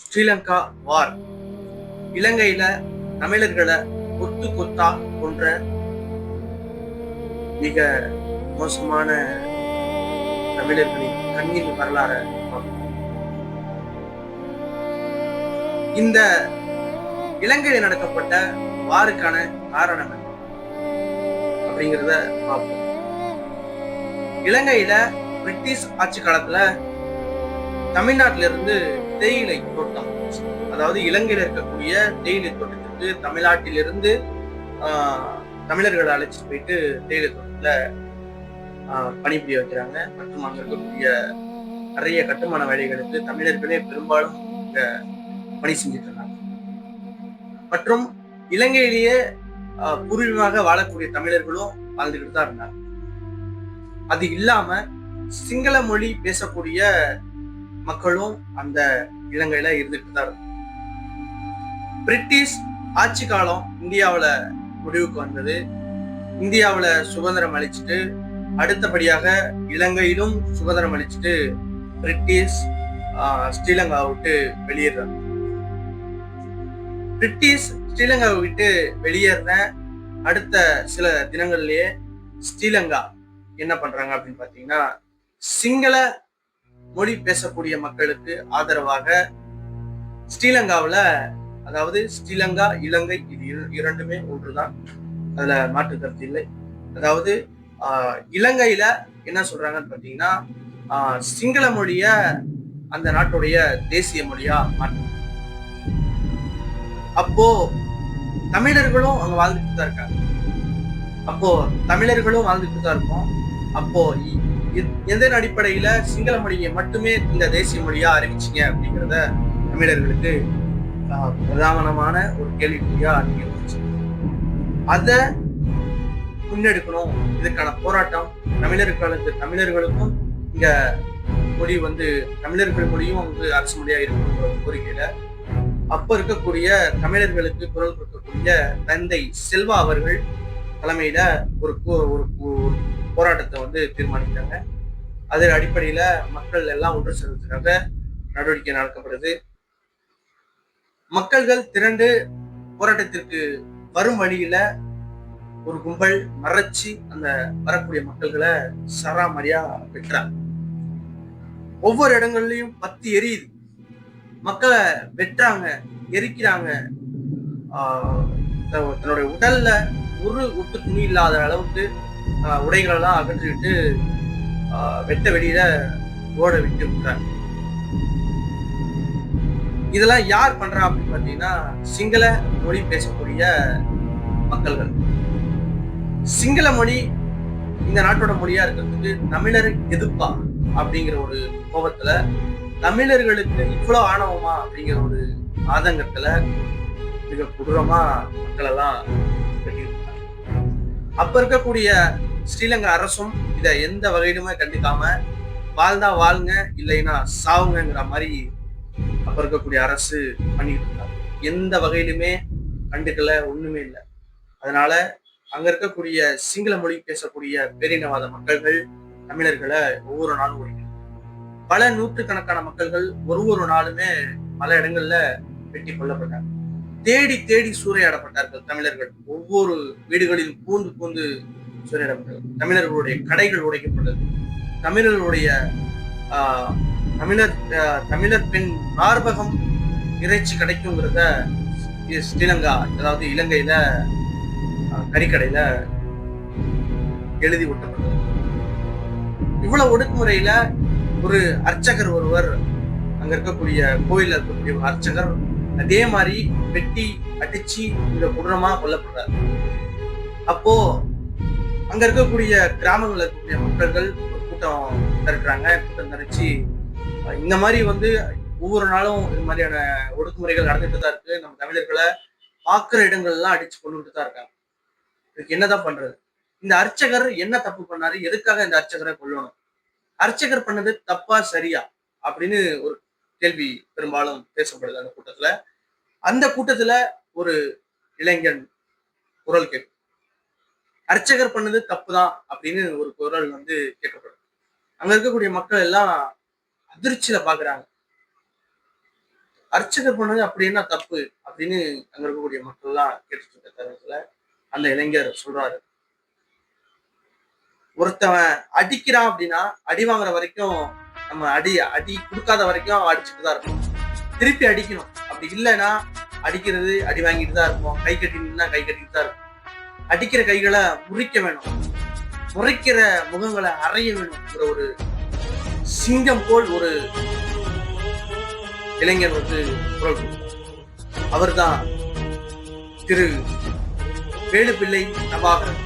ஸ்ரீலங்கா வார் இலங்கையில தமிழர்களை கொத்து கொத்தா கொன்ற மிக மோசமான தமிழர்களின் கண்ணீர் வரலாறு இந்த இலங்கையில் நடக்கப்பட்ட வாருக்கான காரணம் அப்படிங்கிறத பார்ப்போம். இலங்கையில பிரிட்டிஷ் ஆட்சி காலத்துல தமிழ்நாட்டிலிருந்து தேயிலை தோட்டம். அதாவது இலங்கையில் இருக்கக்கூடிய தேயிலை தோட்டத்திற்கு தமிழ்நாட்டிலிருந்து தமிழர்களை அழைச்சிட்டு போயிட்டு தேயிலை தோட்டத்துல பணிபுரிய வைக்கிறாங்க. மற்றும் அங்க இருக்கக்கூடிய நிறைய கட்டுமான வேலைகளுக்கு தமிழர்களே பெரும்பாலும் இங்கே பணி செஞ்சுட்டு இருந்தாங்க மற்றும் இலங்கையிலேயே பூர்வீகமாக வாழக்கூடிய தமிழர்களும் வாழ்ந்துகிட்டு தான் இருந்தாங்க. அது இல்லாம சிங்கள மொழி பேசக்கூடிய மக்களும் அந்த இலங்கையில இருந்துட்டு தான் இருக்கும். பிரிட்டிஷ் ஆட்சி காலம் இந்தியாவில் முடிவுக்கு வந்தது. இந்தியாவில் சுதந்திரம் அளிச்சுட்டு அடுத்தபடியாக இலங்கையிலும் சுதந்திரம் அளிச்சுட்டு பிரிட்டிஷ் ஸ்ரீலங்கா ஸ்ரீலங்காவை விட்டு வெளியேறாங்க பிரிட்டிஷ் ஸ்ரீலங்காவை விட்டு வெளியேறின அடுத்த சில தினங்கள்லயே ஸ்ரீலங்கா என்ன பண்றாங்க அப்படின்னு பாத்தீங்கன்னா சிங்கள மொழி பேசக்கூடிய மக்களுக்கு ஆதரவாக ஸ்ரீலங்காவுல அதாவது ஸ்ரீலங்கா இலங்கை இது இரண்டுமே ஒன்றுதான். அதுல மாற்று கருத்து இல்லை. அதாவது ஆஹ், இலங்கையில என்ன சொல்றாங்கன்னு பாத்தீங்கன்னா ஆஹ், சிங்கள மொழிய அந்த நாட்டுடைய தேசிய மொழியா மாற்று. அப்போ தமிழர்களும் அங்க வாழ்ந்துட்டு தான் இருக்காங்க. அப்போ தமிழர்களும் வாழ்ந்துட்டு தான் இருக்கோம். அப்போ எதன் அடிப்படையில சிங்கள மொழியை மட்டுமே இந்த தேசிய மொழியா அறிவிச்சிங்க அப்படிங்கிறத தமிழர்களுக்கு பிரதானமான ஒரு கேள்விக்குறியா நீங்க இருந்துச்சு அத முன்னெடுக்கணும். இதுக்கான போராட்டம். தமிழர்களுக்கு தமிழர்களுக்கும் இங்க மொழி வந்து தமிழர்கள் மொழியும் வந்து அரசு மொழியா இருக்கணுங்கிற ஒரு கோரிக்கையில அப்ப இருக்கக்கூடிய தமிழர்களுக்கு குரல் கொடுக்கக்கூடிய தந்தை செல்வா அவர்கள் தலைமையில ஒரு ஒரு போராட்டத்தை வந்து தீர்மானித்தாங்க அதன் அடிப்படையில மக்கள் எல்லாம் ஒன்று சேர்ந்ததுக்காக நடவடிக்கை நடக்கப்படுது. மக்கள்கள் திரண்டு போராட்டத்திற்கு வரும் வழியில ஒரு கும்பல் மறைச்சு அந்த வரக்கூடிய மக்கள்களை சராமரியா வெட்டுறாங்க. ஒவ்வொரு இடங்கள்லயும் பத்து எரியுது. மக்களை வெட்டுறாங்க எரிக்கிறாங்க. ஆஹ் த- தன்னுடைய உடல்ல ஒரு ஒட்டு துணி இல்லாத அளவுக்கு உடைகளெல்லாம் அகற்றிவிட்டு வெட்ட வெளியில ஓட விட்டு விட்டாங்க இதெல்லாம் யார் பண்றா அப்படின்னு பார்த்தீங்கன்னா சிங்கள மொழி பேசக்கூடிய மக்கள்கள். சிங்கள மொழி இந்த நாட்டோட மொழியா இருக்கிறதுக்கு தமிழர் எதிர்ப்பா அப்படிங்கிற ஒரு கோபத்துல தமிழர்களுக்கு இவ்வளவு ஆணவமா அப்படிங்கிற ஒரு ஆதங்கத்துல மிக கொடூரமா மக்கள் எல்லாம் அப்ப இருக்கக்கூடிய ஸ்ரீலங்கா அரசும் இதை எந்த வகையிலுமே கண்டுக்காம வாழ்ந்தா வாழுங்க இல்லைன்னா சாவுங்கிற மாதிரி அப்ப இருக்கக்கூடிய அரசு பண்ணிட்டு இருக்காங்க. எந்த வகையிலுமே கண்டுக்கல ஒண்ணுமே இல்லை. அதனால அங்க இருக்கக்கூடிய சிங்கள மொழி பேசக்கூடிய பேரினவாத மக்கள்கள் தமிழர்களை ஒவ்வொரு நாளும் ஒழிக்கணும். பல நூற்றுக்கணக்கான மக்கள்கள் ஒரு ஒரு நாளுமே பல இடங்கள்ல வெட்டி கொல்லப்பட்டார் தேடி தேடி சூறையாடப்பட்டார்கள் தமிழர்கள். ஒவ்வொரு வீடுகளிலும் பூந்து பூந்து சூறையாடப்பட்டது தமிழர்களுடைய கடைகள் உடைக்கப்பட்டது. தமிழர்களுடைய ஆஹ், தமிழர் தமிழர் பெண் மார்பகம் இறைச்சி கிடைக்குங்கிறத ஸ்ரீலங்கா அதாவது இலங்கையில கறிக்கடையில எழுதி ஒட்டப்பட்டது. இவ்வளவு ஒடுக்குமுறையில ஒரு அர்ச்சகர் ஒருவர் அங்க இருக்கக்கூடிய கோயில இருக்கக்கூடிய ஒரு அர்ச்சகர் அதே மாதிரி வெட்டி அடிச்சு இந்த கொடூரமா கொல்லப்படுறாரு. அப்போ அங்க இருக்கக்கூடிய கிராமங்கள்ல இருக்கக்கூடிய மக்கள்கள் ஒரு கூட்டம் திரட்டுறாங்க கூட்டம் திரட்சி இந்த மாதிரி வந்து ஒவ்வொரு நாளும் இது மாதிரியான ஒடுக்குமுறைகள் நடந்துட்டு தான் இருக்கு. நம்ம தமிழர்களை பார்க்குற இடங்கள்லாம் அடிச்சு கொண்டுட்டு தான் இருக்காங்க. இதுக்கு என்னதான் பண்றது? இந்த அர்ச்சகர் என்ன தப்பு பண்ணாரு? எதுக்காக இந்த அர்ச்சகரை கொல்லணும்? அர்ச்சகர் பண்ணது தப்பா சரியா? அப்படின்னு ஒரு கேள்வி பெரும்பாலும் பேசப்படுது அந்த கூட்டத்துல. அந்த கூட்டத்துல ஒரு இளைஞன் குரல் கேட்கும். அர்ச்சகர் பண்ணது தப்பு தான் அப்படின்னு ஒரு குரல் வந்து கேட்கப்படும். அங்க இருக்கக்கூடிய மக்கள் எல்லாம் அதிர்ச்சியில பாக்குறாங்க. அர்ச்சகர் பண்ணது அப்படி என்ன தப்பு அப்படின்னு அங்க இருக்கக்கூடிய மக்கள் எல்லாம் கேட்டுட்டு இருக்க தருணத்துல அந்த இளைஞர் சொல்றாரு. ஒருத்தவன் அடிக்கிறான் அப்படின்னா அடி வாங்குற வரைக்கும் நம்ம அடி அடி கொடுக்காத வரைக்கும் அடிச்சுட்டு தான் இருப்போம் திருப்பி அடிக்கணும். அப்படி இல்லைன்னா அடிக்கிறது அடி வாங்கிட்டு தான் இருப்போம் கை கட்டினா கை கட்டிட்டு தான் இருப்போம் அடிக்கிற கைகளை முறிக்க வேணும். முறைக்கிற முகங்களை அறைய வேணும்ங்கிற ஒரு சிங்கம் போல் ஒரு இளைஞர் வந்து குரல் அவர்தான் திரு வேலுப்பிள்ளை நவாகரன்.